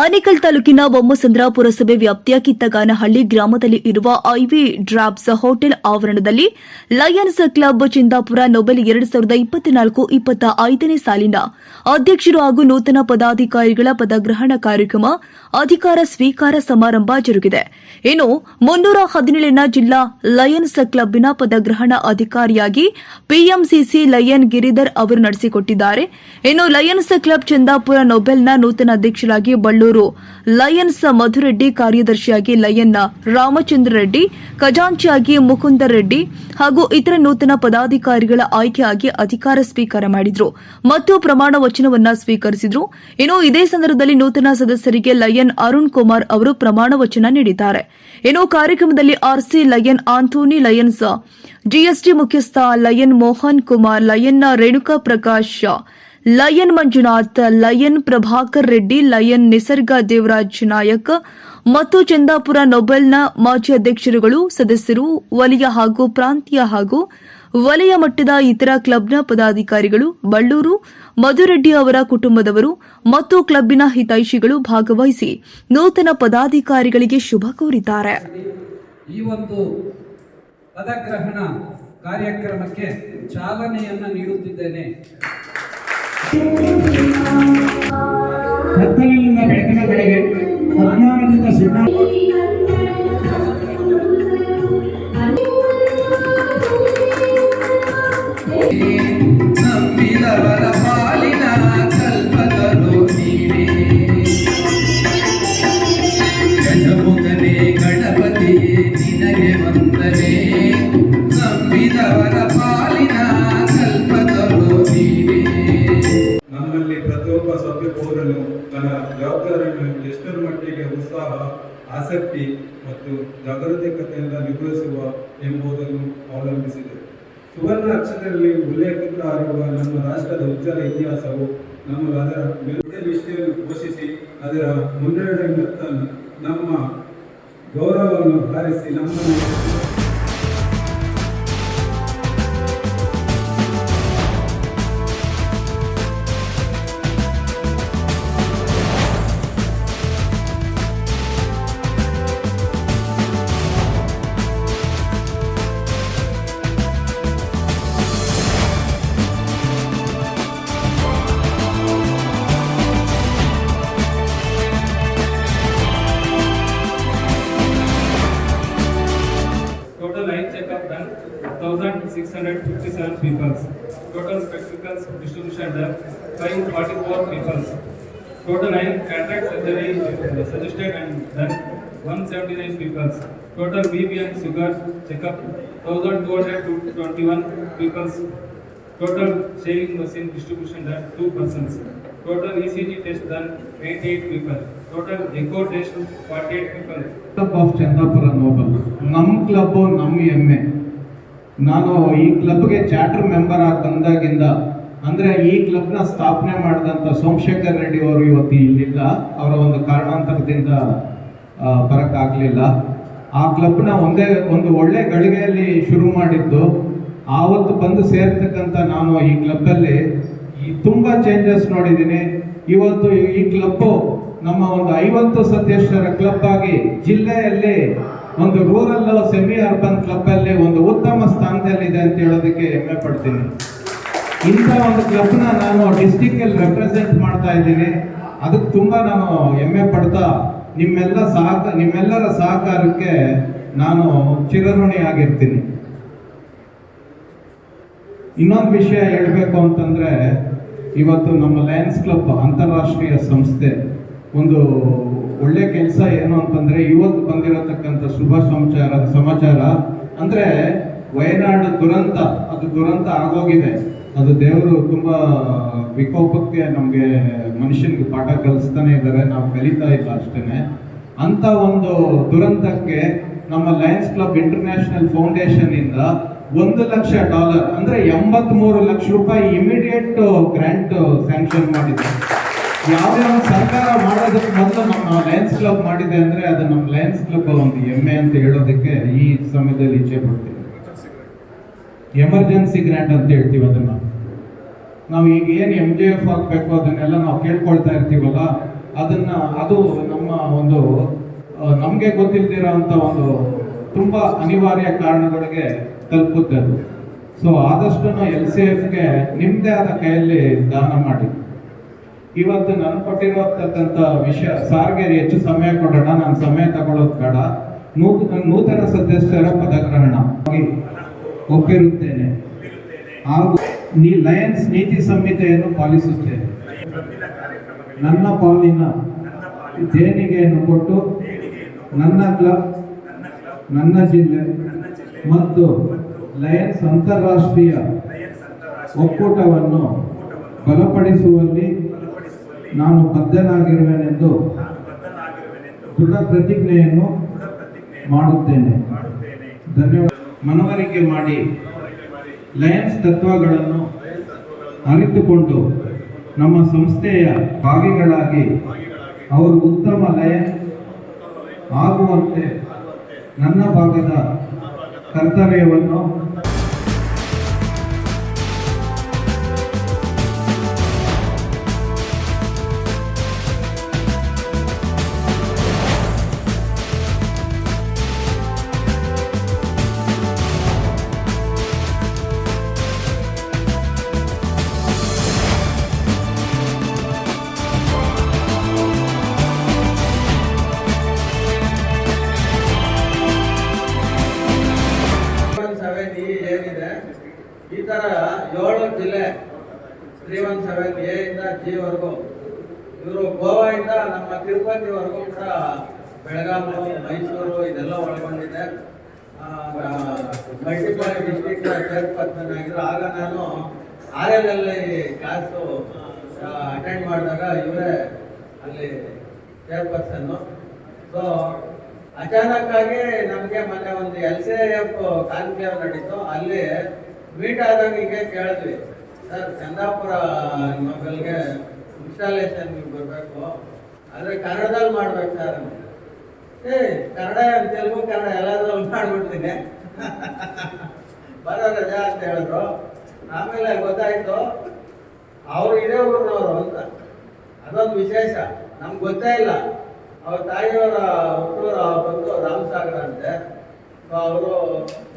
ಆನೇಕಲ್ ತಾಲೂಕಿನ ಬೊಮ್ಮಸಂದ್ರ ಪುರಸಭೆ ವ್ಯಾಪ್ತಿಯ ಕಿತ್ತಗಾನಹಳ್ಳಿ ಗ್ರಾಮದಲ್ಲಿ ಇರುವ ಐವಿ ಡ್ರಾಪ್ಸ್ ಹೋಟೆಲ್ ಆವರಣದಲ್ಲಿ ಲಯನ್ಸ್ ಕ್ಲಬ್ ಚಿಂದಾಪುರ ನೊಬೆಲ್ ಎರಡು ಸಾವಿರದ ಇಪ್ಪತ್ನಾಲ್ಕು ಇಪ್ಪತ್ತ ಐದನೇ ಸಾಲಿನ ಅಧ್ಯಕ್ಷರು ಹಾಗೂ ನೂತನ ಪದಾಧಿಕಾರಿಗಳ ಪದಗ್ರಹಣ ಕಾರ್ಯಕ್ರಮ ಅಧಿಕಾರ ಸ್ವೀಕಾರ ಸಮಾರಂಭ ಜರುಗಿದೆ. ಇನ್ನು ಮುನ್ನೂರ ಹದಿನೇಳನ ಜಿಲ್ಲಾ ಲಯನ್ಸ್ ಕ್ಲಬ್ನ ಪದಗ್ರಹಣ ಅಧಿಕಾರಿಯಾಗಿ ಪಿಎಂಸಿಸಿ ಲಯನ್ ಗಿರಿಧರ್ ಅವರು ನಡೆಸಿಕೊಟ್ಟಿದ್ದಾರೆ. ಇನ್ನು ಲಯನ್ಸ್ ಕ್ಲಬ್ ಚಂದಾಪುರ ನೊಬೆಲ್ನ ನೂತನ ಅಧ್ಯಕ್ಷರಾಗಿ ಬಳ್ಳೂರು ಲಯನ್ಸ್ ಮಧುರೆಡ್ಡಿ ಕಾರ್ಯದರ್ಶಿಯಾಗಿ ಲಯನ್ನ ರಾಮಚಂದ್ರ ರೆಡ್ಡಿ, ಖಜಾಂಚಿಯಾಗಿ ಮುಕುಂದರ್ ರೆಡ್ಡಿ ಹಾಗೂ ಇತರ ನೂತನ ಪದಾಧಿಕಾರಿಗಳ ಆಯ್ಕೆಯಾಗಿ ಅಧಿಕಾರ ಸ್ವೀಕಾರ ಮಾಡಿದ್ರು. ಮತ್ತು ಪ್ರಮಾಣ ವಚನವನ್ನ ಸ್ವೀಕರಿಸಿದ್ರು. ಇನ್ನು ಇದೇ ಸಂದರ್ಭದಲ್ಲಿ ನೂತನ ಸದಸ್ಯರಿಗೆ ಲಯನ್ ಅರುಣ್ ಕುಮಾರ್ ಅವರು ಪ್ರಮಾಣ ವಚನ ನೀಡಿದ್ದಾರೆ. ಇನ್ನು ಕಾರ್ಯಕ್ರಮದಲ್ಲಿ RC Lion Anthony Lions, GST ಮುಖ್ಯಸ್ಥ lion Mohan Kumar, ಲಯನ್ನ Renuka Prakash Lion Manjunath, Lion Prabhakar Reddy, Lion Nisarga Devaraj Nayak ಮತ್ತು ಚಂದಾಪುರ ನೊಬೆಲ್ನ ಮಾಜಿ ಅಧ್ಯಕ್ಷರುಗಳು ಸದಸ್ಯರು ವಲಯ ಹಾಗೂ ಪ್ರಾಂತೀಯ ಹಾಗೂ ವಲಯ ಮಟ್ಟದ ಇತರ ಕ್ಲಬ್ನ ಪದಾಧಿಕಾರಿಗಳು ಬಳ್ಳೂರು, ಮಧುರೆಡ್ಡಿ ಅವರ ಕುಟುಂಬದವರು ಮತ್ತು ಕ್ಲಬ್ಬಿನ ಹಿತೈಷಿಗಳು ಭಾಗವಹಿಸಿ ನೂತನ ಪದಾಧಿಕಾರಿಗಳಿಗೆ ಶುಭ ಕೋರಿದ್ದಾರೆ. ಈ ಒಂದು ಪದಗ್ರಹಣ ಕಾರ್ಯಕ್ರಮಕ್ಕೆ ಚಾಲನೆಯನ್ನು ನೀಡುತ್ತಿದ್ದೇನೆ. ಕತ್ತಲಿನಿಂದ ಬೆಳಕಿನ ಕಡೆಗೆ ಅಜ್ಞಾನದಿಂದ ಸುಣ್ಣ ರಾಷ್ಟ್ರದ ಉಜ್ವಲ ಇತಿಹಾಸವು ನಮ್ಮ ಅದರ ನಿಷ್ಠೆಯನ್ನು ಪೋಷಿಸಿ ಅದರ ಮುನ್ನಡೆಯತ್ತ ನಮ್ಮ ಗೌರವವನ್ನು ಹಾರಿಸಿ ನಮ್ಮನ್ನು Total eye cataract surgery uh, suggested and done, 179 people. Total BP and sugar checkup, 1221 people. Total shaving machine distribution done, 2 persons. Total ECG test done, 28 people. Total echo test, 48 people. Club of Chandapura noble ನಮ್ಮ club ನಮ್ಮ ಹೆಮ್ಮೆ ನಾನು ಈ ಕ್ಲಬ್ಗೆ charter member ಆಗಿ ಬಂದಾಗಿಂದ ಅಂದರೆ ಈ ಕ್ಲಬ್ನ ಸ್ಥಾಪನೆ ಮಾಡಿದಂಥ ಸೋಮಶೇಖರ್ ರೆಡ್ಡಿ ಅವರು ಇವತ್ತು ಇಲ್ಲಿಲ್ಲ ಅವರ ಒಂದು ಕಾರಣಾಂತರದಿಂದ ಬರೋಕ್ಕಾಗಲಿಲ್ಲ. ಆ ಕ್ಲಬ್ನ ಒಂದೇ, ಒಂದು ಒಳ್ಳೆ ಗಳಿಗೆಯಲ್ಲಿ ಶುರು ಮಾಡಿದ್ದು. ಆವತ್ತು ಬಂದು ಸೇರ್ತಕ್ಕಂಥ ನಾನು ಈ ಕ್ಲಬ್ಬಲ್ಲಿ ಈ ತುಂಬ ಚೇಂಜಸ್ ನೋಡಿದ್ದೀನಿ. ಇವತ್ತು ಈ ಕ್ಲಬ್ಬು ನಮ್ಮ ಒಂದು ಐವತ್ತು ಸದಸ್ಯರ ಕ್ಲಬ್ ಆಗಿ ಜಿಲ್ಲೆಯಲ್ಲಿ ಒಂದು ರೂರಲ್ ಸೆಮಿ ಅರ್ಬನ್ ಕ್ಲಬ್ ಅಲ್ಲಿ ಒಂದು ಉತ್ತಮ ಸ್ಥಾನದಲ್ಲಿದೆ ಅಂತ ಹೇಳೋದಕ್ಕೆ ಹೆಮ್ಮೆ ಪಡ್ತೀನಿ ಇಂಥ ಒಂದು ಕ್ಲಬ್ನ ನಾನು ಡಿಸ್ಟಿಕ್ ಅಲ್ಲಿ ರೆಪ್ರೆಸೆಂಟ್ ಮಾಡ್ತಾ ಇದ್ದೀನಿ. ಅದಕ್ಕೆ ತುಂಬ ನಾನು ಹೆಮ್ಮೆ ಪಡ್ತಾ, ನಿಮ್ಮೆಲ್ಲ ಸಹಕ, ನಿಮ್ಮೆಲ್ಲರ ಸಹಕಾರಕ್ಕೆ ನಾನು ಚಿರಋಣಿ ಆಗಿರ್ತೀನಿ. ಇನ್ನೊಂದು ವಿಷಯ ಹೇಳಬೇಕು ಅಂತಂದ್ರೆ, ಇವತ್ತು ನಮ್ಮ ಲಯನ್ಸ್ ಕ್ಲಬ್ ಅಂತಾರಾಷ್ಟ್ರೀಯ ಸಂಸ್ಥೆ ಒಂದು ಒಳ್ಳೆ ಕೆಲಸ ಏನು ಅಂತಂದ್ರೆ, ಇವತ್ತು ಬಂದಿರತಕ್ಕಂಥ ಶುಭ ಸಮಾಚಾರ ಸಮಾಚಾರ ಅಂದ್ರೆ, ವಯನಾಡು ದುರಂತ, ಅದು ದುರಂತ ಆಗೋಗಿದೆ. ಅದು ದೇವರು ತುಂಬ ವಿಕೋಪಕ್ಕೆ ನಮಗೆ ಮನುಷ್ಯನಿಗೆ ಪಾಠ ಕಲಿಸ್ತಾನೆ ಇದ್ದಾರೆ. ನಾವು ಕಲಿತಾ ಇಲ್ಲ ಅಷ್ಟೇ ಅಂತ ಒಂದು ದುರಂತಕ್ಕೆ ನಮ್ಮ ಲಯನ್ಸ್ ಕ್ಲಬ್ ಇಂಟರ್ನ್ಯಾಷನಲ್ ಫೌಂಡೇಶನ್ ಇಂದ ಒಂದು ಲಕ್ಷ ಡಾಲರ್ ಅಂದ್ರೆ ಎಂಬತ್ಮೂರು ಲಕ್ಷ ರೂಪಾಯಿ ಇಮಿಡಿಯೇಟ್ ಗ್ರಾಂಟ್ ಸ್ಯಾಂಕ್ಷನ್ ಮಾಡಿದೆ. ಯಾವ್ಯಾವ ಸರ್ಕಾರ ಮಾಡೋದಕ್ಕೆ ಮೊದಲು ನಮ್ಮ ಲಯನ್ಸ್ ಕ್ಲಬ್ ಮಾಡಿದೆ ಅಂದ್ರೆ ಅದು ನಮ್ಮ ಲಯನ್ಸ್ ಕ್ಲಬ್ ಒಂದು ಹೆಮ್ಮೆ ಅಂತ ಹೇಳೋದಕ್ಕೆ ಈ ಸಮಯದಲ್ಲಿ ಇಚ್ಛೆ ಪಡ್ತೀನಿ. ಎಮರ್ಜೆನ್ಸಿ ಗ್ರಾಂಟ್ ಅಂತ ಹೇಳ್ತೀವಿ ಅದನ್ನ. ನಾವು ಈಗ ಏನು ಎಂ ಜಿ ಎಫ್ ಆಗಬೇಕು ಅದನ್ನೆಲ್ಲ ನಾವು ಕೇಳ್ಕೊಳ್ತಾ ಇರ್ತೀವಲ್ಲ, ಅದನ್ನ ಅದು ನಮ್ಮ ಒಂದು ನಮಗೆ ನಮ್ಗೆ ಗೊತ್ತಿಲ್ದಿರೋ ಅಂತ ಒಂದು ತುಂಬಾ ಅನಿವಾರ್ಯ ಕಾರಣಗಳಿಗೆ ತಲುಪುತ್ತೆ ಅದು. ಸೊ ಆದಷ್ಟು ಎಲ್ ಸಿ ಎಫ್ಗೆ ನಿಮ್ಮದೇ ಆದ ಕೈಯಲ್ಲಿ ದಾನ ಮಾಡಿ. ಇವತ್ತು ನಾನು ಕೊಟ್ಟಿರುವಂತಕ್ಕಂಥ ವಿಷಯ, ಸಾರಿಗೆ ಹೆಚ್ಚು ಸಮಯ ಕೊಡೋಣ, ನಾನು ಸಮಯ ತಗೊಳ್ಳೋದು ಬೇಡ. ನೂತನ ನೂತನ ಸದಸ್ಯರ ಪದಗ್ರಹಣ. ಒಪ್ಪಿರುತ್ತೇನೆ. ಹಾಗೂ ನೀ ಲಯನ್ಸ್ ನೀತಿ ಸಂಹಿತೆಯನ್ನು ಪಾಲಿಸುತ್ತೇನೆ. ನನ್ನ ಪಾಲಿನ ದೇಣಿಗೆಯನ್ನು ಕೊಟ್ಟು ನನ್ನ ಕ್ಲಬ್, ನನ್ನ ಜಿಲ್ಲೆ ಮತ್ತು ಲಯನ್ಸ್ ಅಂತಾರಾಷ್ಟ್ರೀಯ ಒಕ್ಕೂಟವನ್ನು ಬಲಪಡಿಸುವಲ್ಲಿ ನಾನು ಬದ್ಧನಾಗಿರುವೆನೆಂದು ದೃಢ ಪ್ರತಿಜ್ಞೆಯನ್ನು ಮಾಡುತ್ತೇನೆ. ಧನ್ಯವಾದ. ಮನವರಿಕೆ ಮಾಡಿ ಲಯನ್ಸ್ ತತ್ವಗಳನ್ನು ಅರಿತುಕೊಂಡು ನಮ್ಮ ಸಂಸ್ಥೆಯ ಭಾಗಿಗಳಾಗಿ ಅವರು ಉತ್ತಮ ಲಯನ್ ಆಗುವಂತೆ ನನ್ನ ಭಾಗದ ಕರ್ತವ್ಯವನ್ನು ಈ ತರ ಏಳು ಜಿಲ್ಲೆ ತ್ರೀ ಒನ್ ಸೆವೆನ್ ಎ ಇಂದ ಜಿ ವರೆಗೂ. ಇವರು ಗೋವಾದಿಂದ ನಮ್ಮ ತಿರುಪತಿವರೆಗೂ ಕೂಡ ಬೆಳಗಾವಿ ಮೈಸೂರು, ಇದೆಲ್ಲ ಒಳಗೊಂಡಿದೆ. ಮಲ್ಟಿಪಲ್ ಡಿಸ್ಟಿಕ್ ಚೇರ್ಪರ್ಸನ್ ಆಗಿದ್ರು. ಆಗ ನಾನು ಆರ್ ಎಲ್ ಅಲ್ಲಿ ಕ್ಲಾಸು ಅಟೆಂಡ್ ಮಾಡಿದಾಗ ಇವರೇ ಅಲ್ಲಿ ಚೇರ್ಪರ್ಸನ್ನು ಸೊ ಅಚಾನಕ್ಕಾಗಿ ನಮಗೆ ಮೊನ್ನೆ ಒಂದು ಎಲ್ ಸಿ ಎಫ್ ಕಾನ್ಕ್ಲೇವ್ ನಡೀತು. ಅಲ್ಲಿ ಮೀಟ್ ಆದಾಗ ಹೀಗೆ ಕೇಳಿದ್ವಿ. ಸರ್, ಚಂದಾಪುರ ಮಗಳಿಗೆ ಇನ್ಸ್ಟಾಲೇಷನ್ ಬರಬೇಕು. ಆದರೆ ಕನ್ನಡದಲ್ಲಿ ಮಾಡ್ಬೇಕು ಸರ್. ಏ, ಕನ್ನಡ ತೆಲುಗು, ಕನ್ನಡ ಎಲ್ಲದ್ರಲ್ಲಿ ಮಾಡಿಬಿಡ್ತೀನಿ. ಬರೋ ರಜಾ ಅಂತ ಹೇಳಿದ್ರು. ಆಮೇಲೆ ಗೊತ್ತಾಯ್ತು, ಅವ್ರು ಇದೇ ಊರಿನವರು ಅಂತ. ಅದೊಂದು ವಿಶೇಷ. ನಮ್ಗೆ ಗೊತ್ತೇ ಇಲ್ಲ. ಅವ್ರ ತಾಯಿಯವರ ಹುಟ್ಟೂರು ಬಂದು ರಾಮಸಾಗರ ಅಂತೆ. ಅವರು,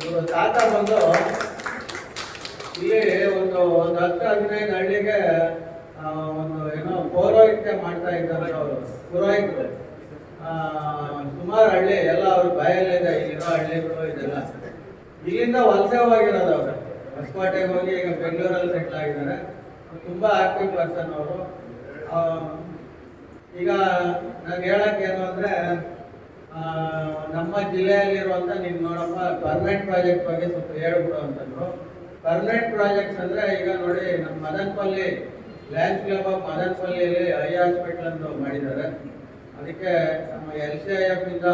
ಇವರು ತಾತ ಬಂದು ಇಲ್ಲಿ ಒಂದು ಒಂದು ಹತ್ತು ಹದಿನೈದು ಹಳ್ಳಿಗೆ ಒಂದು ಏನೋ ಪೌರೋಹಿತ್ಯ ಮಾಡ್ತಾ ಇದ್ದಾರೆ ಅವರು, ಪುರೋಹಿತರು. ಸುಮಾರು ಹಳ್ಳಿ, ಎಲ್ಲ ಅವ್ರ ಬಾಯಲ್ಲಿದೆ ಇಲ್ಲಿರೋ ಹಳ್ಳಿಗಳು ಇದೆಲ್ಲ. ಇಲ್ಲಿಂದ ವಲಸೆ ಹೋಗಿರೋದು ಅವರು. ಹೊಸಕೋಟೆಗೆ ಹೋಗಿ ಈಗ ಬೆಂಗಳೂರಲ್ಲಿ ಸೆಟ್ಲ್ ಆಗಿದ್ದಾರೆ. ತುಂಬ ಆಕ್ಟಿವ್ ಪರ್ಸನ್ ಅವರು. ಈಗ ನಾನು ಹೇಳೋಕ್ಕೇನು ಅಂದರೆ ನಮ್ಮ ಜಿಲ್ಲೆಯಲ್ಲಿರುವಂಥ ನೀನು ನೋಡಪ್ಪ ಪರ್ಮನೆಂಟ್ ಪ್ರಾಜೆಕ್ಟ್ ಬಗ್ಗೆ ಸ್ವಲ್ಪ ಹೇಳ್ಬಿಡು ಅಂತಂದ್ರು. ಪರ್ಮನೆಂಟ್ ಪ್ರಾಜೆಕ್ಟ್ಸ್ ಅಂದ್ರೆ ಈಗ ನೋಡಿ ನಮ್ಮ ಮದನಪಲ್ಲಿ ಲ್ಯಾಂಡ್ ಕ್ಲಬ್ ಆಫ್ ಮದನಪಲ್ಲಿಯಲ್ಲಿ ಐ ಹಾಸ್ಪಿಟಲ್ ಅಂತ ಮಾಡಿದ್ದಾರೆ. ಅದಕ್ಕೆ ನಮ್ಮ ಎಲ್ ಸಿ ಐ ಎಫ್ ಇಂದ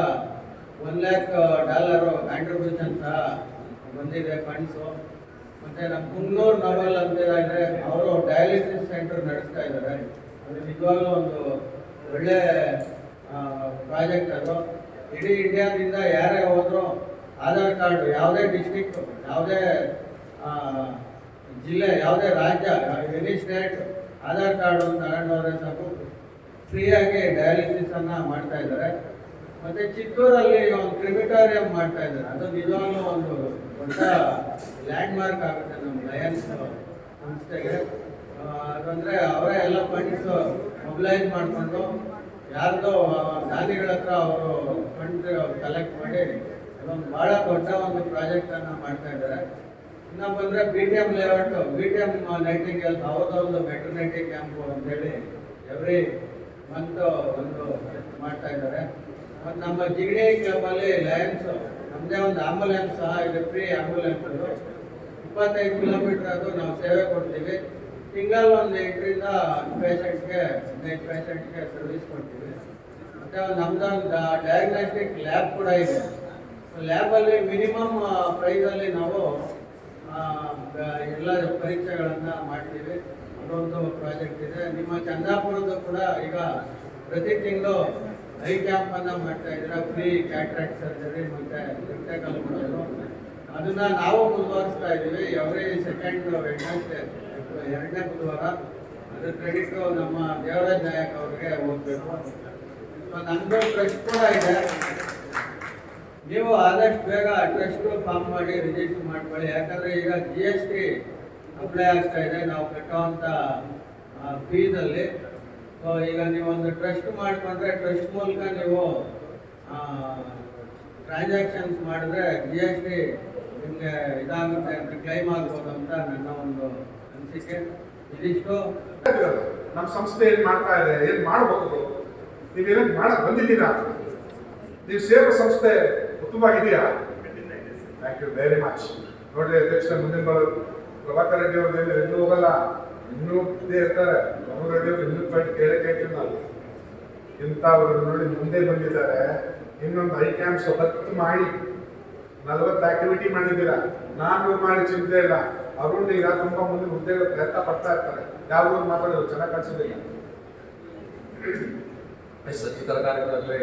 ಒನ್ ಲ್ಯಾಕ್ ಡಾಲರ್ ಕಾಂಟ್ರಿಬ್ಯೂಷನ್ ಸಹ ಬಂದಿದೆ ಫಂಡ್ಸು ಮತ್ತೆ ನಮ್ಮ ಕುಂಗ್ಳೂರು ನವಲ್ ಅಂತ ಇದ್ದಾರೆ ಅವರು ಡಯಾಲಿಸಿಸ್ ಸೆಂಟರ್ ನಡೆಸ್ತಾ ಇದ್ದಾರೆ. ಅದು ನಿಜವಾಗ್ಲೂ ಒಂದು ಒಳ್ಳೆ ಪ್ರಾಜೆಕ್ಟ್ ಅದು. ಇಡೀ ಇಂಡಿಯಾದಿಂದ ಯಾರೇ ಹೋದರೂ ಆಧಾರ್ ಕಾರ್ಡ್ ಯಾವುದೇ ಡಿಸ್ಟಿಕ್ ಯಾವುದೇ ಜಿಲ್ಲೆ ಯಾವುದೇ ರಾಜ್ಯ ಎನಿ ಸ್ಟೇಟ್ ಆಧಾರ್ ಕಾರ್ಡು ತಗೊಂಡವ್ರೆ ಸಾಕು. ಫ್ರೀಯಾಗಿ ಡಯಾಲಿಸಿಸನ್ನು ಮಾಡ್ತಾ ಇದ್ದಾರೆ. ಮತ್ತೆ ಚಿತ್ತೂರಲ್ಲಿ ಒಂದು ಕ್ರಿಮಿಟೋರಿಯಂ ಮಾಡ್ತಾ ಇದ್ದಾರೆ. ಅದು ನಿಜವಾಗ್ಲೂ ಒಂದು ದೊಡ್ಡ ಲ್ಯಾಂಡ್ ಮಾರ್ಕ್ ಆಗುತ್ತೆ ನಮ್ಮ ಲಯನ್ಸ್ ಸಂಸ್ಥೆಗೆ ಯಾಕಂದರೆ ಅವರೇ ಎಲ್ಲ ಫಂಡ್ಸ್ ಮೊಬಿಲೈಸ್ ಮಾಡಿಕೊಂಡು ಯಾರ್ದೋ ದಾನಿಗಳ ಹತ್ರ ಅವರು ಫಂಡ್ ಕಲೆಕ್ಟ್ ಮಾಡಿ, ಅದೊಂದು ಬಹಳ ದೊಡ್ಡ ಒಂದು ಪ್ರಾಜೆಕ್ಟ್ ಅನ್ನ ಮಾಡ್ತಾ ಇದ್ದಾರೆ. ಇನ್ನ ಬಂದ್ರೆ B T M layout B T M ನೈಟಿಂಗ್ health ಅವ್ರದ್ದೊಂದು ವೆಟರ್ನಿಟಿ ಕ್ಯಾಂಪು ಅಂತೇಳಿ ಎವ್ರಿ ಮಂತ್ ಒಂದು ಮಾಡ್ತಾ ಇದ್ದಾರೆ. ಮತ್ತು ನಮ್ಮ ಜಿಗಣಿ ಕ್ಲಬಲ್ಲಿ ಲಯನ್ಸ್ ನಮ್ಮದೇ ಒಂದು ಆಂಬುಲೆನ್ಸ್ ಸಹ ಇದೆ ಫ್ರೀ ಆಂಬುಲೆನ್ಸ್ ಅದು. ಇಪ್ಪತ್ತೈದು ಕಿಲೋಮೀಟರ್ ಅದು ನಾವು ಸೇವೆ ಕೊಡ್ತೀವಿ. ತಿಂಗಳ ಒಂದು ಎಂಟರಿಂದ ಪೇಷಂಟ್ಸ್ಗೆ ಹದಿನೈದು ಪೇಷಂಟ್ಸ್ಗೆ ಸರ್ವಿಸ್ ಕೊಡ್ತೀವಿ. ಮತ್ತು ಒಂದು ಡಯಾಗ್ನಾಸ್ಟಿಕ್ ಲ್ಯಾಬ್ ಕೂಡ ಇದೆ. ಲ್ಯಾಬಲ್ಲಿ ಮಿನಿಮಮ್ ಪ್ರೈಸಲ್ಲಿ ನಾವು ಎಲ್ಲ ಪರೀಕ್ಷೆಗಳನ್ನು ಮಾಡ್ತೀವಿ. ಅದೊಂದು ಪ್ರಾಜೆಕ್ಟ್ ಇದೆ. ನಿಮ್ಮ ಚಂದಾಪುರದ ಕೂಡ ಈಗ ಪ್ರತಿ ತಿಂಗಳು ಐ ಕ್ಯಾಂಪ್ ಅನ್ನ ಮಾಡ್ತಾ ಇದ್ದೀರಾ? ಫ್ರೀ ಕ್ಯಾಟ್ರಾಕ್ಟ್ ಸರ್ಜರಿ ಮತ್ತೆ ಕ್ರಿಟಿಕಲ್ ಮಾಡೋದು. ಅದನ್ನ ನಾವು ಮುಂದುವರಿಸ್ತಾ ಇದ್ದೀವಿ. ಎವ್ರಿ ಸೆಕೆಂಡ್ ವೆಡ್ನೆಸ್ಡೇ ಎರಡನೇ ಬುಧವಾರ ಅದ್ರ ಕ್ರೆಡಿಟ್ ನಮ್ಮ ದೇವರಾಜ್ ನಾಯಕ್ ಅವ್ರಿಗೆ ಹೋಗ್ಬೇಕು ಸೊ ನಮ್ದು ಟ್ರಸ್ಟ್ ಕೂಡ ಇದೆ. ನೀವು ಆದಷ್ಟು ಬೇಗ ಟ್ರಸ್ಟ್ ಫಾರ್ಮ್ ಮಾಡಿ ರಿಜಿಸ್ಟರ್ ಮಾಡ್ಕೊಳ್ಳಿ. ಯಾಕಂದ್ರೆ ಈಗ ಜಿ ಎಸ್ ಟಿ ಅಪ್ಲೈ ಆಗ್ತಾ ಇದೆ. ನಾವು ಕಟ್ಟುವಂಥ ಫೀಸಲ್ಲಿ ಸೊ ಈಗ ನೀವೊಂದು ಟ್ರಸ್ಟ್ ಮಾಡ್ಕೊಂಡ್ರೆ ಟ್ರಸ್ಟ್ ಮೂಲಕ ನೀವು ಟ್ರಾನ್ಸಾಕ್ಷನ್ಸ್ ಮಾಡಿದ್ರೆ ಜಿ ಎಸ್ ಟಿ ನಿಮಗೆ ಇದಾಗುತ್ತೆ ಅಂತ ಕ್ಲೈಮ್ ಆಗ್ಬೋದು ಅಂತ ನನ್ನ ಒಂದು ಅನಿಸಿಕೆ. ಇದಿಷ್ಟು. ನಮ್ಮ ಸಂಸ್ಥೆ ಏನ್ ಮಾಡ್ತಾ ಇದೆ? ಏನು ಮಾಡಬಹುದು ನೀವೇನೇನ್ ಮಾಡಕ್ ಬಂದಿದ್ದೀರಾ? ನೀವು ಸೇವಾ ಸಂಸ್ಥೆ ಉತ್ತಮವಾಗಿದೆಯಾ ಥ್ಯಾಂಕ್ ಯು ವೆರಿ ಮಚ್ ನೋಡಿ ಅಧ್ಯಕ್ಷ, ಮುಂದಿನ ಬರೋದು ಪ್ರಭಾಕರ್ ರೆಡ್ಡಿ ಅವ್ರದ್ದು ಇನ್ನೂ ಹೋಗಲ್ಲ. ಇನ್ನೂ ಇದೇ ಇರ್ತಾರೆ. ರಾಹುಲ್ ರೆಡ್ಡಿ ಅವರು ಇನ್ನೂ ಪಾಯಿಂಟ್ ಕೇಳಕ್ಕೆ ನಾವು ಇಂಥವ್ರು ನೋಡಿ ಮುಂದೆ ಬಂದಿದ್ದಾರೆ. ಇನ್ನೊಂದು ಐ ಕ್ಯಾಂಪ್ಸ್ ಹತ್ತು ಮಾಡಿ ನಲವತ್ತು ಆಕ್ಟಿವಿಟಿ ಮಾಡಿದ್ದೀರಾ? ನಾನು ಮಾಡಿ ಚಿಂತೆ ಇಲ್ಲ. ಅರುಣ್ ಈಗ ತುಂಬ ಮುಂದೆ ಹುದ್ದೆ ಪ್ರಯತ್ನ ಪಡ್ತಾ ಇರ್ತಾರೆ. ಯಾವಾಗ ಮಾತಾಡೋದು ಚೆನ್ನಾಗಿ ಕಾಣಿಸೋದಿಲ್ಲ ಈ ಕಾರ್ಯಕ್ರಮದಲ್ಲಿ